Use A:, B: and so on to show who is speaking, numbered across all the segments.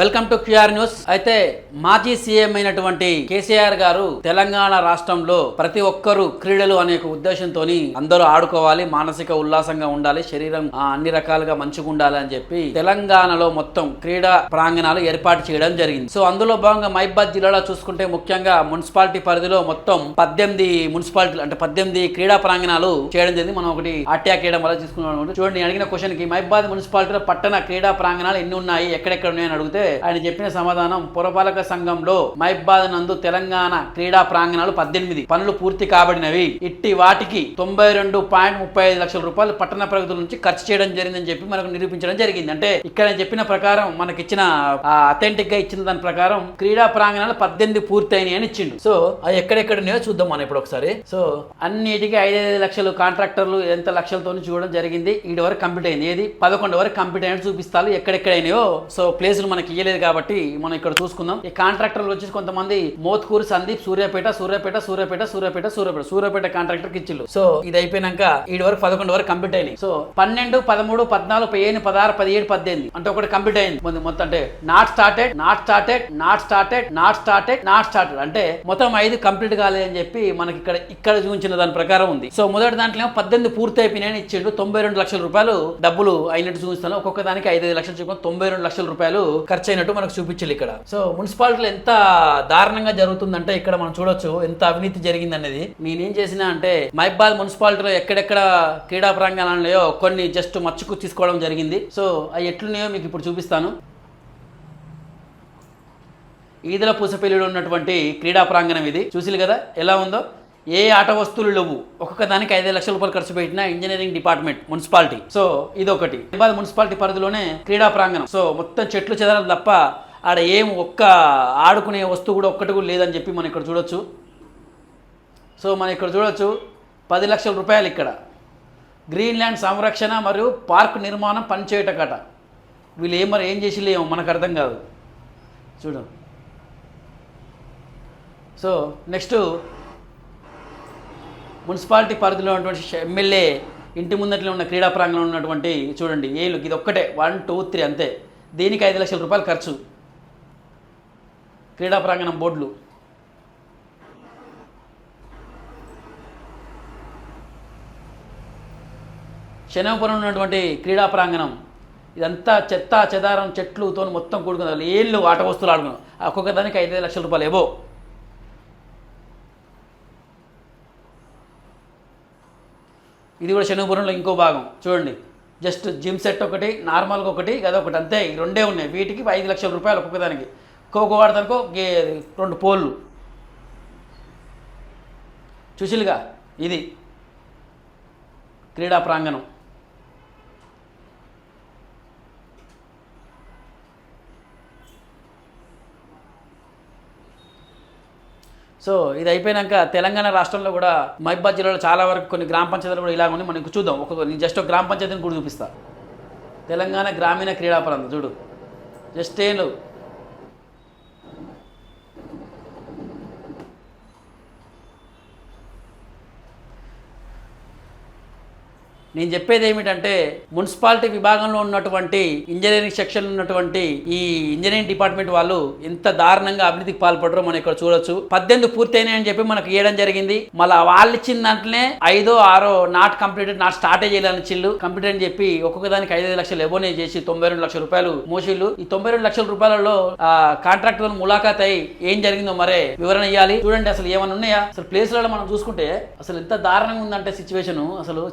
A: Welcome to QR news. అయితే మాజీ CM అయినటువంటి కేసీఆర్ గారు తెలంగాణ రాష్ట్రంలో ప్రతి ఒక్కరూ క్రీడలు అనే ఒక ఉద్దేశంతో అందరూ ఆడుకోవాలి మానసిక ఉల్లాసంగా ఉండాలి శరీరం అన్ని రకాలుగా మంచిగా ఉండాలి అని చెప్పి తెలంగాణలో మొత్తం క్రీడా ప్రాంగణాలు ఏర్పాటు చేయడం జరిగింది. సో అందులో భాగంగా మైబాద్ జిల్లాలో చూసుకుంటే ముఖ్యంగా మున్సిపాలిటీ పరిధిలో మొత్తం పద్దెనిమిది మున్సిపాలిటీలు అంటే పద్దెనిమిది క్రీడా ప్రాంగణాలు చేయడం జరిగింది. మనం ఒకటి ఆట్యా క్రీడ వల్ల చూసుకున్నాం చూడండి. అడిగిన క్వశ్చన్కి మైబాద్ మున్సిపాలిటీలో పట్టణ క్రీడా ప్రాంగణాలు ఎన్ని ఉన్నాయి ఎక్కడెక్కడ ఉన్నాయని అడిగితే ఆయన చెప్పిన సమాధానం పురపాలక సంఘంలో మైబాద్ నందు తెలంగాణ క్రీడా ప్రాంగణాలు పద్దెనిమిది. పనులు పూర్తి కాబడినవి. ఇట్టి వాటికి తొంభై రెండు పాయింట్ ముప్పై ఐదు లక్షల రూపాయలు పట్టణ ప్రగతుల నుంచి ఖర్చు చేయడం జరిగిందని చెప్పి మనకు నిరూపించడం జరిగింది. అంటే ఇక్కడ చెప్పిన ప్రకారం మనకి ఇచ్చిన అథెంటిక్గా ఇచ్చిన దాని ప్రకారం క్రీడా ప్రాంగణాలు పద్దెనిమిది పూర్తయినాయి అని ఇచ్చిండు. సో అవి ఎక్కడెక్కడ చూద్దాం మనం ఇప్పుడు ఒకసారి. సో అన్నిటికీ ఐదైదు లక్షలు కాంట్రాక్టర్లు ఎంత లక్షలతో చూడడం జరిగింది. ఇటు వరకు కంప్లీట్ అయింది. ఏది? పదకొండు వరకు కంప్లీట్ అయినట్టు చూపిస్తారు ఎక్కడెక్కడైనాయో. సో ప్లేసులు మనకి ఇయ్యలేదు కాబట్టి మనం ఇక్కడ చూసుకుందాం. ఈ కాంట్రాక్టర్లు వచ్చేసి కొంతమంది మోత్కూరు సందీప్ సూర్యాపేట సూర్యాపేట సూర్యాపేట సూర్యాపేట సూర్యాపేట సూర్యాపేట కాంట్రాక్టర్ ఇచ్చిల్లు సో ఇది అయిపోయినాక ఈడు వరకు పదకొండు వరకు కంప్లీట్ అయినాయి. సో పన్నెండు పదమూడు పద్నాలుగు పదిహేను పదహారు పదిహేడు పద్దెనిమిది. అంటే ఒకటి కంప్లీట్ అయింది. మొత్తం- అంటే not started not started not started not started not started అంటే మొత్తం ఐదు కంప్లీట్ కాలేదని చెప్పి మనకి ఇక్కడ ఇక్కడ చూపించిన దాని ప్రకారం ఉంది. సో మొదటి దాంట్లో ఏమో పద్దెనిమిది పూర్తి అయిపోయినాయని ఇచ్చిండు. తొంభై రెండు లక్షల రూపాయలు డబ్బులు అయినట్టు చూపిస్తాను. ఒక్కొక్క దానికి ఐదు లక్షలు చూపించి తొంభై రెండు లక్షల రూపాయలు ఖర్చు ఖర్చు అయినట్టు మనకు చూపించాలి ఇక్కడ. సో మున్సిపాలిటీలో ఎంత దారుణంగా జరుగుతుందంటే ఇక్కడ మనం చూడొచ్చు ఎంత అవినీతి జరిగింది అనేది నేనేం చేసినా అంటే మైబాద్ మున్సిపాలిటీలో ఎక్కడెక్కడ క్రీడా ప్రాంగణాలయో కొన్ని జస్ట్ మచ్చుకు తీసుకోవడం జరిగింది. సో అవి ఎట్లున్నాయో మీకు ఇప్పుడు చూపిస్తాను. ఈదల పూసపల్లిలో ఉన్నటువంటి క్రీడా ప్రాంగణం ఇది. చూసిలు కదా? ఎలా ఉందో? ఏ ఆట వస్తువులు లేవు. ఒక్కొక్క దానికి ఐదు లక్షల రూపాయలు ఖర్చు పెట్టిన ఇంజనీరింగ్ డిపార్ట్మెంట్ మున్సిపాలిటీ. సో ఇది ఒకటి హైదరాబాద్ మున్సిపాలిటీ పరిధిలోనే క్రీడా ప్రాంగణం. సో మొత్తం చెట్లు చెదరం తప్ప ఆడ ఏం ఒక్క ఆడుకునే వస్తువు కూడా ఒక్కటి కూడా లేదని చెప్పి మనం ఇక్కడ చూడొచ్చు. సో మనం ఇక్కడ చూడొచ్చు పది లక్షల రూపాయలు ఇక్కడ. గ్రీన్లాండ్ సంరక్షణ మరియు పార్క్ నిర్మాణం పనిచేయటకట. వీళ్ళు ఏం మరి ఏం చేసిలేము మనకు అర్థం కాదు. చూడు. సో నెక్స్ట్ మున్సిపాలిటీ పరిధిలో ఉన్నటువంటి ఎమ్మెల్యే ఇంటి ముందట్లో ఉన్న క్రీడా ప్రాంగణంలో ఉన్నటువంటి చూడండి ఏళ్ళు ఇది ఒక్కటే వన్ టూ త్రీ అంతే. దీనికి ఐదు లక్షల రూపాయలు ఖర్చు. క్రీడా ప్రాంగణం బోర్డులు. శనగపురం ఉన్నటువంటి క్రీడా ప్రాంగణం ఇదంతా చెత్త చెదారం చెట్లుతో మొత్తం కూడుకున్నారు ఏళ్ళు ఆట వస్తువులు ఆడుకున్నాం. ఒక్కొక్క దానికి ఐదు లక్షల రూపాయలు ఏవో. ఇది కూడా శనగపురంలో ఇంకో భాగం. చూడండి. జస్ట్ జిమ్ సెట్ ఒకటి నార్మల్గా ఒకటి అదొకటి అంతే. ఈ రెండే ఉన్నాయి. వీటికి ఐదు లక్షల రూపాయలు ఒక్కొక్కదానికి. కోకో ఒక్కొక్క గే రెండు పోళ్ళు. చూసిలుగా ఇది. క్రీడా ప్రాంగణం. సో ఇది అయిపోయినాక తెలంగాణ రాష్ట్రంలో కూడా మహిబాద్ జిల్లాలో చాలా వరకు కొన్ని గ్రామ పంచాయతీలు కూడా ఇలా ఉన్నాయి. మనకు చూద్దాం. ఒక నేను జస్ట్ ఒక గ్రామ పంచాయతీని కూడా చూపిస్తా. తెలంగాణ గ్రామీణ క్రీడా ప్రాంతం చూడు. జస్ట్ ఏం నేను చెప్పేది ఏమిటంటే మున్సిపాలిటీ విభాగంలో ఉన్నటువంటి ఇంజనీరింగ్ సెక్షన్ ఉన్నటువంటి ఈ ఇంజనీరింగ్ డిపార్ట్మెంట్ వాళ్ళు ఎంత దారుణంగా అభివృద్ధికి పాల్పడరో మనం ఇక్కడ చూడొచ్చు. పద్దెనిమిది పూర్తయినాయని చెప్పి మనకు ఇవ్వడం జరిగింది. మళ్ళీ వాళ్ళు ఇచ్చిన దాంట్లోనే ఐదో ఆరో నాట్ కంప్లీటెడ్ నాట్ స్టార్ట్ చేయాలని చిల్లు కంప్లీట్ అని చెప్పి ఒక్కొక్క దానికి ఐదు లక్షలు ఎబోనే చేసి తొంభై రెండు లక్షల రూపాయలు మోసిళ్ళు. ఈ తొంభై రెండు లక్షల రూపాయలలో కాంట్రాక్టర్ ములాఖాత్ అయి ఏం జరిగిందో మరే వివరణ ఇవ్వాలి చూడండి అసలు ఏమైనా ఉన్నాయా? అసలు ప్లేస్లలో మనం చూసుకుంటే అసలు ఎంత దారుణంగా ఉందంటే సిచ్యువేషన్ అసలు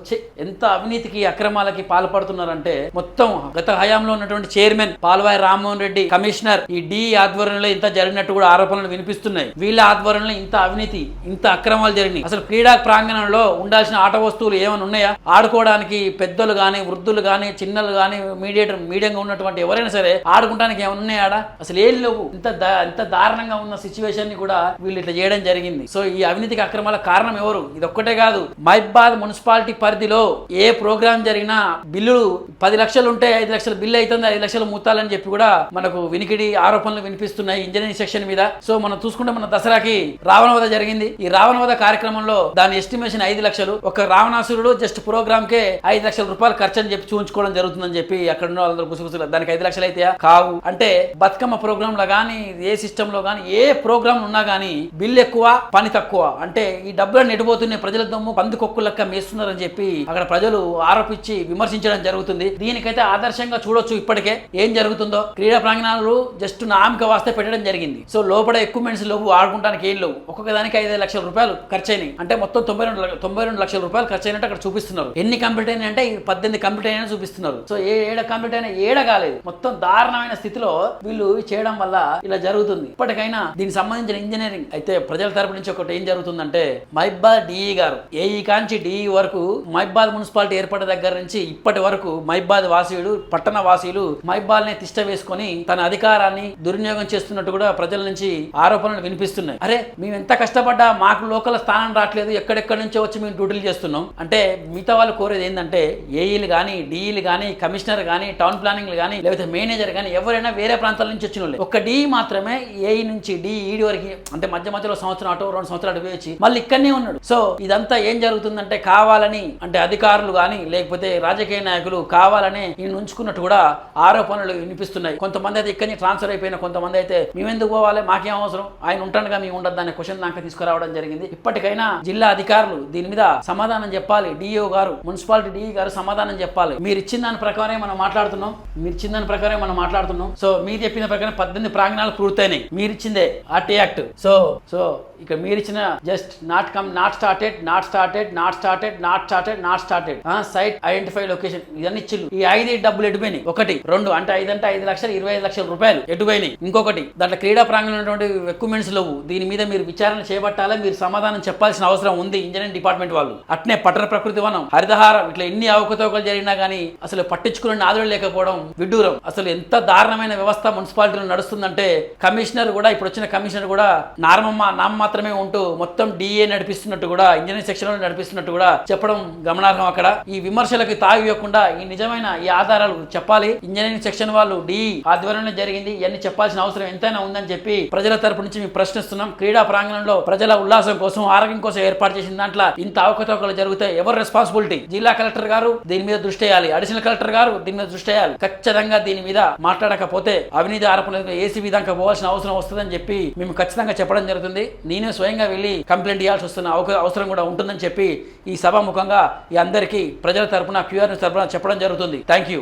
A: ఎంత అవినీతికి అక్రమాలకి పాల్పడుతున్నారంటే మొత్తం గత హయాంలో ఉన్నటువంటి chairman Palvai Rammohan Reddy commissioner E D ఆధ్వర్యంలో ఇంత జరిగినట్టు కూడా ఆరోపణలు వినిపిస్తున్నాయి. వీళ్ళ ఆధ్వర్యంలో ఇంత అవినీతి ఇంత అక్రమాలు జరిగినాయి. అసలు క్రీడా ప్రాంగణంలో ఉండాల్సిన ఆట వస్తువులు ఏమైనా ఉన్నాయా? ఆడుకోవడానికి పెద్దలు కానీ వృద్ధులు కానీ చిన్నలు కానీ మీడియేటర్ మీడియంగా ఉన్నటువంటి ఎవరైనా సరే ఆడుకోవడానికి ఏమైనా ఉన్నాయా ఆడ? అసలు ఏం లేవు. ఇంత ఇంత దారుణంగా ఉన్న సిచ్యువేషన్ని కూడా వీళ్ళు ఇట్లా చేయడం జరిగింది. సో ఈ అవినీతికి అక్రమాల కారణం ఎవరు? ఇది ఒక్కటే కాదు. మైబాద్ మున్సిపాలిటీ పరిధిలో ఏ ప్రోగ్రామ్ జరిగినా బిల్లులు పది లక్షలు ఉంటే ఐదు లక్షల బిల్లు అవుతుంది ఐదు లక్షలు ముత్తాలని చెప్పి కూడా మనకు వినికిడి ఆరోపణలు వినిపిస్తున్నాయి ఇంజనీరింగ్ సెక్షన్ మీద. సో మనం చూసుకుంటే మన దసరాకి రావణవధ జరిగింది. ఈ రావణవధ కార్యక్రమంలో దాని ఎస్టిమేషన్ ఐదు లక్షలు. ఒక రావణాసురుడు జస్ట్ ప్రోగ్రామ్ కే ఐదు లక్షల రూపాయలు ఖర్చు అని చెప్పి చూపించుకోవడం జరుగుతుందని చెప్పి అక్కడ ఉన్న వాళ్ళందరూ గుసగుసలు. దానికి ఐదు లక్షలు అయితే కావు. అంటే బతుకమ్మ ప్రోగ్రామ్లో కానీ ఏ సిస్టమ్లో కానీ ఏ ప్రోగ్రామ్ ఉన్నా కానీ బిల్ ఎక్కువ పని తక్కువ. అంటే ఈ డబ్బులను ఎడిపోతున్నాయి ప్రజల దమ్ము పందుకొక్కు లెక్క మేస్తున్నారని చెప్పి అక్కడ ప్రజలు ఆరోపించి విమర్శించడం జరుగుతుంది. దీనికైతే ఆదర్శంగా చూడొచ్చు ఇప్పటికే. ఏం జరుగుతుందో? క్రీడా ప్రాంగణాలు జస్ట్ నామిక వాస్తే పెట్టడం జరిగింది. సో లోపల ఎక్విప్మెంట్స్ లోపు ఆడుకుంటానికి ఏం లేవు. ఒక్కొక్క దానికి ఐదు లక్షల రూపాయలు ఖర్చు అయినాయి అంటే మొత్తం తొంభై రెండు తొంభై రెండు లక్షల రూపాయలు ఖర్చు అయినట్టు అక్కడ చూపిస్తున్నారు. ఎన్ని కంప్లీట్ అయినాయి అంటే పద్దెనిమిది కంప్లీట్ అయినా చూపిస్తున్నారు. సో ఏ ఏడ కంప్లీట్ అయినా ఏడ కాలేదు. మొత్తం దారుణమైన స్థితిలో వీళ్ళు చేయడం వల్ల ఇలా జరుగుతుంది. ఇప్పటికైనా దీనికి సంబంధించిన ఇంజనీరింగ్ అయితే ప్రజల తరపు నుంచి ఒకటి ఏం జరుగుతుందంటే మైబాద్ డిఈ గారు ఏఈ కాంచి డిఈ వరకు మైబాద్ మున్సిపాలిటీ ఏర్పడిన దగ్గర నుంచి ఇప్పటి వరకు మైబాద్ వాసీయుడు పట్టణ వాసీయులు మైబాద్ తిష్ట వేసుకొని తన అధికారాన్ని దుర్వినియోగం చేస్తున్నట్టు కూడా ప్రజల నుంచి ఆరోపణలు వినిపిస్తున్నాయి. అరే మేము ఎంత కష్టపడ్డా మాకు లోకల్ స్థానం రావట్లేదు ఎక్కడెక్కడి నుంచో వచ్చి మేము డ్యూటీలు చేస్తున్నాం. అంటే మిగతా వాళ్ళు కోరేది ఏంటంటే ఏఈలు కానీ డిఈలు కానీ కమిషనర్ కానీ టౌన్ ప్లానింగ్లు కానీ లేకపోతే మేనేజర్ కానీ ఎవరైనా వేరే ప్రాంతాల నుంచి వచ్చిన వాళ్ళు. ఒక్క డిఈ మాత్రమే ఏఈ నుంచి డిఈడి వరకు అంటే మధ్య మధ్యలో సంవత్సరం అటు రెండు సంవత్సరాలు అటు వేచి మళ్ళీ ఇక్కడనే ఉన్నాడు. సో ఇదంతా ఏం జరుగుతుందంటే కావాలని అంటే అధికారులు కానీ లేకపోతే రాజకీయ నాయకులు కావాలని ఈయన ఉంచుకున్నట్టు కూడా ఆరోపణలు వినిపిస్తున్నాయి. కొంతమంది అయితే ఇక్కడి ట్రాన్స్ఫర్ అయిపోయిన కొంతమంది అయితే మేమెందుకు పోవాలి? మాకేం అవసరం? ఆయన ఉంటానుగా మేము ఉండద్దు అనే క్వశ్చన్ దాకా తీసుకురావడం జరిగింది. ఇప్పటికైనా జిల్లా అధికారులు దీని మీద సమాధానం చెప్పాలి. డిఓ గారు మున్సిపాలిటీ డిఈ గారు సమాధానం చెప్పాలి. మీరు ఇచ్చిన దాని ప్రకారమే మనం మాట్లాడుతున్నాం. మీరు ఇచ్చిన దాని ప్రకారమే మనం మాట్లాడుతున్నాం. సో మీరు చెప్పిన ప్రకారం పద్దెనిమిది ప్రాంగణాలు పూర్తయినాయి. మీరు ఇచ్చిందే ఆర్టీ యాక్ట్. సో సో ఇక్కడ మీరు ఇచ్చిన just not come not started not started not started not started not started site identify location ఇవన్నీ ఇచ్చిల్లు ఈ ఐదు డబ్బులు ఎటుపోయినాయి ఒకటి. రెండు. అంటే ఐదు అంటే ఐదు లక్షలు ఇరవై ఐదు లక్షల రూపాయలు ఎటుపోయినాయి ఇంకొకటి. దాంట్లో క్రీడా ప్రాంగణంలో ఉన్నటువంటి ఎక్విప్మెంట్స్ లేవు. దీని మీద మీరు విచారణ చేపట్టాలి? మీరు సమాధానం చెప్పాల్సిన అవసరం ఉంది ఇంజనీరింగ్ డిపార్ట్మెంట్ వాళ్ళు. అట్నే పట్టణ ప్రకృతి వనం హరితహారం ఇట్లా ఎన్ని అవకతవకలు జరిగినా కానీ అసలు పట్టించుకునే ఆదరణ లేకపోవడం విడ్డూరం. అసలు ఎంత దారుణమైన వ్యవస్థ మున్సిపాలిటీలో నడుస్తుందంటే కమిషనర్ కూడా ఇప్పుడు వచ్చిన కమిషనర్ కూడా నార్మమ్మ నామ మాత్రమే ఉంటూ మొత్తం డిఏ నడిపిస్తున్నట్టు కూడా ఇంజనీరింగ్ సెక్షన్ నడిపిస్తున్నట్టు కూడా చెప్పడం గమనార్హం అక్కడ. ఈ విమర్శలకు తాగివ్వకుండా ఈ నిజమైన ఈ ఆధారాలు చెప్పాలి. ఇంజనీరింగ్ సెక్షన్ వాళ్ళు డి ఆధ్వర్యంలో జరిగింది. ఇవన్నీ చెప్పాల్సిన అవసరం ఎంతైనా ఉందని చెప్పి ప్రజల తరపు నుంచి మేము ప్రశ్నిస్తున్నాం. క్రీడా ప్రాంగణంలో ప్రజల ఉల్లాసం కోసం ఆరోగ్యం కోసం ఏర్పాటు చేసిన దాంట్లో ఇంత అవకతవకలు జరిగితే ఎవరు రెస్పాన్సిబిలిటీ జిల్లా కలెక్టర్ గారు దీని మీద దృష్టి వేయాలి. అడిషనల్ కలెక్టర్ గారు దీని మీద దృష్టి వేయాలి. ఖచ్చితంగా దీని మీద మాట్లాడకపోతే అవినీతి ఆరోపణ ఏసీబీ దాకా పోవాల్సిన అవసరం వస్తుందని చెప్పి మేము ఖచ్చితంగా చెప్పడం జరుగుతుంది. నేనే స్వయంగా వెళ్ళి కంప్లైంట్ ఇవ్వాల్సి వస్తున్న అవసరం కూడా ఉంటుందని చెప్పి ఈ సభాముఖంగా ఈ అందరికీ ప్రజల తరపున క్యూఆర్ తరపున చెప్పడం జరుగుతుంది. Thank you